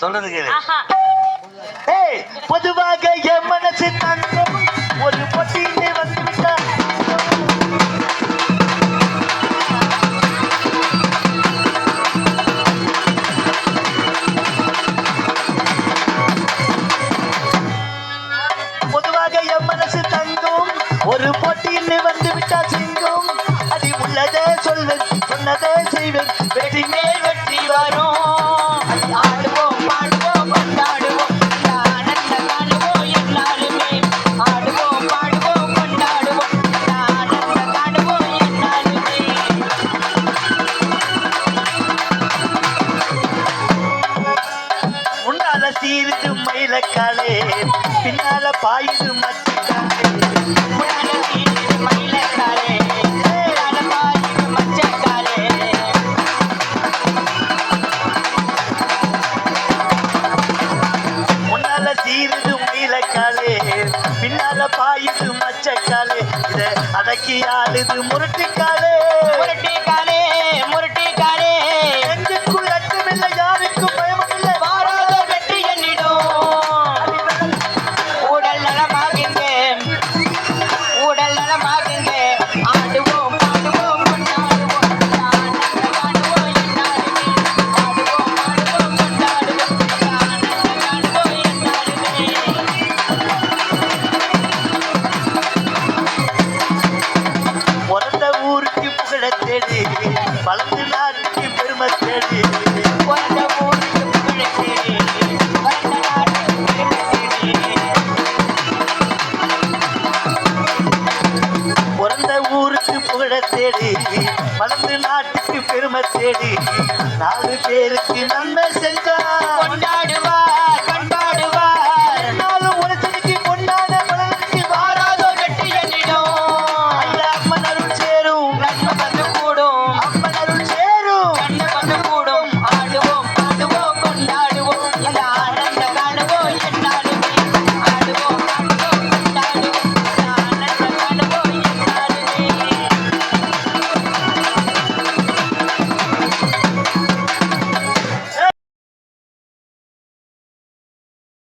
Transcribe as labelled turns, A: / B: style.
A: சொல்றது கேளு. பொதுவாக என் மனசு தங்கம் ஒரு பொட்டியிலே வந்து விட்டா. பொதுவாக என் மனசு தங்கும் ஒரு போட்டியில் வந்து விட்டா சிங்கும் அடி உள்ளதே சொல்வேன் சொன்னதே செய்வேன். மயிலக்காலே பின்னால பாயுது
B: முன்னால பாயுது மச்சக்காலே.
A: மயிலக்காலே பின்னால பாயுது மச்சக்காலே. அடக்கி ஆளுது முரட்டுக்காலே.
B: முரட்டி
A: வளர்ந்து நாட்டுக்கு பெருமை தேடி
B: புகழ தேடி வளர்ந்து நாட்டுக்கு பெருமை தேடி
A: நாலு பேருக்கு நன்மை செஞ்ச